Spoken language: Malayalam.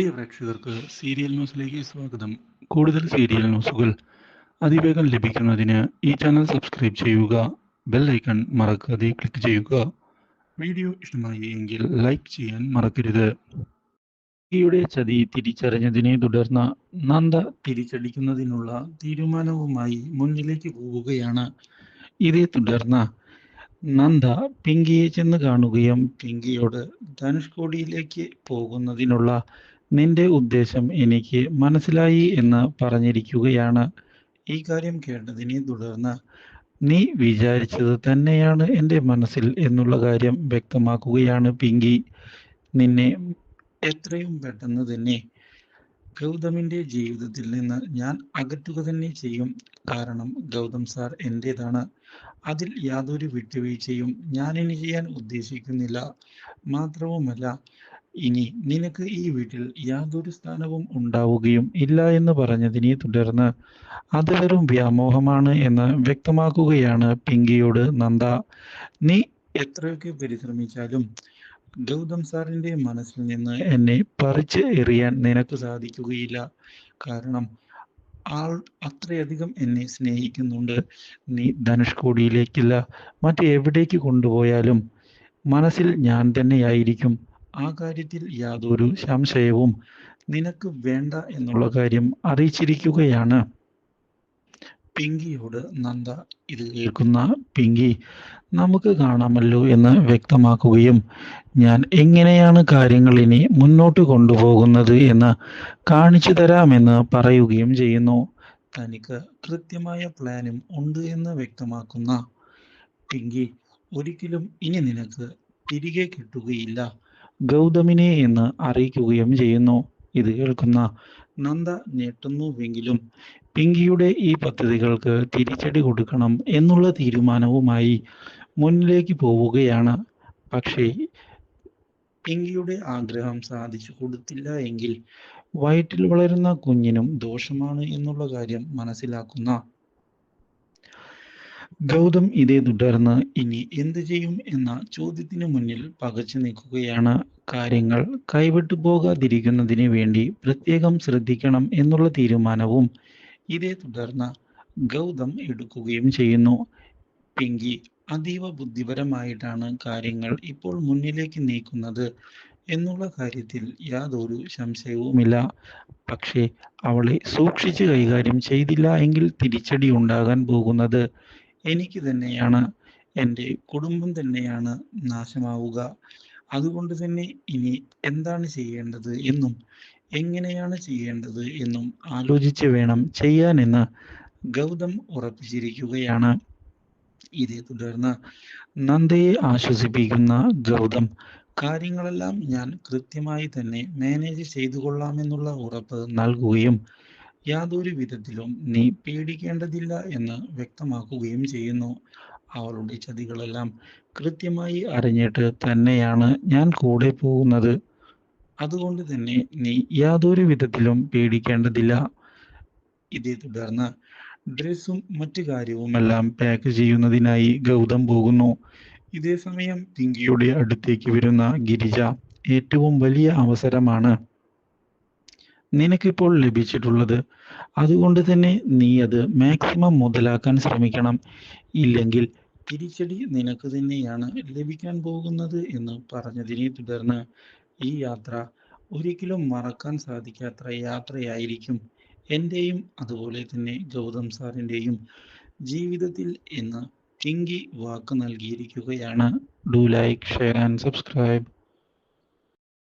പ്രിയ പ്രേക്ഷകർക്ക് സീരിയൽ ന്യൂസിലേക്ക് സ്വാഗതം. കൂടുതൽ സീരിയൽ ന്യൂസുകൾ അതിവേഗം ലഭിക്കുന്നതിന് ഈ ചാനൽ സബ്സ്ക്രൈബ് ചെയ്യുക ബെൽ ഐക്കൺ മറക്കാതെ ക്ലിക്ക് ചെയ്യുക. വീഡിയോ ഇഷ്ടമായി എങ്കിൽ ലൈക്ക് ചെയ്യാൻ മറക്കരുത്. യുടെ ചതി തിരിച്ചറിഞ്ഞതിനെ തുടർന്ന് നന്ദ തിരിച്ചടിക്കുന്നതിനുള്ള തീരുമാനവുമായി മുന്നിലേക്ക് പോവുകയാണ്. ഇതേ തുടർന്ന് നന്ദ പിങ്കിയെ ചെന്ന് കാണുകയും പിങ്കിയോട് ധനുഷ്കോടിയിലേക്ക് പോകുന്നതിനുള്ള നിന്റെ ഉദ്ദേശം എനിക്ക് മനസ്സിലായി എന്ന് പറഞ്ഞിരിക്കുകയാണ്. ഈ കാര്യം കേട്ടതിനെ തുടർന്ന് നീ വിചാരിച്ചത് തന്നെയാണ് എന്റെ മനസ്സിൽ എന്നുള്ള കാര്യം വ്യക്തമാക്കുകയാണ് പിങ്കി. നിന്നെ എത്രയും പെട്ടെന്ന് തന്നെ ഗൗതമിന്റെ ജീവിതത്തിൽ നിന്ന് ഞാൻ അകറ്റുക തന്നെ ചെയ്യും. കാരണം ഗൗതം സാർ എന്റെതാണ്. അതിൽ യാതൊരു വിട്ടുവീഴ്ചയും ഞാൻ ഇനി ചെയ്യാൻ ഉദ്ദേശിക്കുന്നില്ല. മാത്രവുമല്ല ഇനി നിനക്ക് ഈ വീട്ടിൽ യാതൊരു സ്ഥാനവും ഉണ്ടാവുകയും ഇല്ല എന്ന് പറഞ്ഞതിനെ തുടർന്ന് അത് വെറും വ്യാമോഹമാണ് എന്ന് വ്യക്തമാക്കുകയാണ് പിങ്കിയോട് നന്ദ. നീ എത്രയൊക്കെ പരിശ്രമിച്ചാലും ഗൗതം സാറിന്റെ മനസ്സിൽ നിന്ന് എന്നെ പറിച്ച് എറിയാൻ നിനക്ക് സാധിക്കുകയില്ല. കാരണം ആൾ അത്രയധികം എന്നെ സ്നേഹിക്കുന്നുണ്ട്. നീ ധനുഷ്കോടിയിലേക്കില്ല. മറ്റെവിടേക്ക് കൊണ്ടുപോയാലും മനസ്സിൽ ഞാൻ തന്നെയായിരിക്കും. ആ കാര്യത്തിൽ യാതൊരു സംശയവും നിനക്ക് വേണ്ട എന്നുള്ള കാര്യം അറിയിച്ചിരിക്കുകയാണ്. പിങ്കിയോട് നന്ദ. ഇത് കേൾക്കുന്ന പിങ്കി നമുക്ക് കാണാമല്ലോ എന്ന് വ്യക്തമാക്കുകയും ഞാൻ എങ്ങനെയാണ് കാര്യങ്ങൾ ഇനി മുന്നോട്ട് കൊണ്ടുപോകുന്നത് എന്ന് കാണിച്ചു തരാമെന്ന് പറയുകയും ചെയ്യുന്നു. തനിക്ക് കൃത്യമായ പ്ലാനും ഉണ്ട് എന്ന് വ്യക്തമാക്കുന്ന പിങ്കി ഒരിക്കലും ഇനി നിനക്ക് തിരികെ കിട്ടുകയില്ല. ഗൗതമിനെ എന്ന് അറിയിക്കുകയും ചെയ്യുന്നു. ഇത് കേൾക്കുന്ന നന്ദ ഞെട്ടുന്നുവെങ്കിലും പിങ്കിയുടെ ഈ പദ്ധതികൾക്ക് തിരിച്ചടി കൊടുക്കണം എന്നുള്ള തീരുമാനവുമായി മുന്നിലേക്ക് പോവുകയാണ്. പക്ഷേ പിങ്കിയുടെ ആഗ്രഹം സാധിച്ചു കൊടുത്തില്ല എങ്കിൽ വയറ്റിൽ വളരുന്ന കുഞ്ഞിനും ദോഷമാണ് എന്നുള്ള കാര്യം മനസ്സിലാക്കുന്ന ഗൗതം ഇതേ തുടർന്ന് ഇനി എന്ത് ചെയ്യും എന്ന ചോദ്യത്തിന് മുന്നിൽ പകച്ചു നിൽക്കുകയാണ്. കാര്യങ്ങൾ കൈവിട്ടു പോകാതിരിക്കുന്നതിന് വേണ്ടി പ്രത്യേകം ശ്രദ്ധിക്കണം എന്നുള്ള തീരുമാനവും ഇതേ തുടർന്ന് ഗൗതം എടുക്കുകയും ചെയ്യുന്നു. പിങ്കി അതീവ ബുദ്ധിപരമായിട്ടാണ് കാര്യങ്ങൾ ഇപ്പോൾ മുന്നിലേക്ക് നീക്കുന്നത് എന്നുള്ള കാര്യത്തിൽ യാതൊരു സംശയവുമില്ല. പക്ഷേ അവളെ സൂക്ഷിച്ചു കൈകാര്യം ചെയ്തില്ല എങ്കിൽ തിരിച്ചടി ഉണ്ടാകാൻ പോകുന്നത് എനിക്ക് തന്നെയാണ് എന്റെ കുടുംബം തന്നെയാണ് നാശമാവുക. അതുകൊണ്ട് തന്നെ ഇനി എന്താണ് ചെയ്യേണ്ടത് എന്നും എങ്ങനെയാണ് ചെയ്യേണ്ടത് എന്നും ആലോചിച്ച് വേണം ചെയ്യാനെന്ന് ഗൗതം ഉറപ്പിച്ചിരിക്കുകയാണ്. ഇതേ തുടർന്ന് നന്ദയെ ആശ്വസിപ്പിക്കുന്ന ഗൗതം കാര്യങ്ങളെല്ലാം ഞാൻ കൃത്യമായി തന്നെ മാനേജ് ചെയ്തു കൊള്ളാമെന്നുള്ള ഉറപ്പ് നൽകുകയും യാതൊരു വിധത്തിലും നീ പേടിക്കേണ്ടതില്ല എന്ന് വ്യക്തമാക്കുകയും ചെയ്യുന്നു. അവളുടെ ചതികളെല്ലാം കൃത്യമായി അറിഞ്ഞിട്ട് തന്നെയാണ് ഞാൻ കൂടെ പോകുന്നത്. അതുകൊണ്ട് തന്നെ നീ യാതൊരു വിധത്തിലും പേടിക്കേണ്ടതില്ല. ഇതേ തുടർന്ന് ഡ്രസ്സും മറ്റു കാര്യവുമെല്ലാം പാക്ക് ചെയ്യുന്നതിനായി ഗൗതം പോകുന്നു. ഇതേ സമയം പിങ്കിയുടെ അടുത്തേക്ക് വരുന്ന ഗിരിജ ഏറ്റവും വലിയ അവസരമാണ്. നിനക്കിപ്പോൾ ലഭിച്ചിട്ടുള്ളത്. അതുകൊണ്ട് തന്നെ നീ അത് മാക്സിമം മുതലാക്കാൻ ശ്രമിക്കണം. ഇല്ലെങ്കിൽ തിരിച്ചടി നിനക്ക് തന്നെയാണ് ലഭിക്കാൻ പോകുന്നത് എന്ന് പറഞ്ഞതിനെ തുടർന്ന് ഈ യാത്ര ഒരിക്കലും മറക്കാൻ സാധിക്കാത്ത യാത്രയായിരിക്കും. എന്റെയും അതുപോലെ തന്നെ ഗൗതം സാറിന്റെയും ജീവിതത്തിൽ എന്ന് പിങ്കി വാക്ക് നൽകിയിരിക്കുകയാണ്. Do like share and subscribe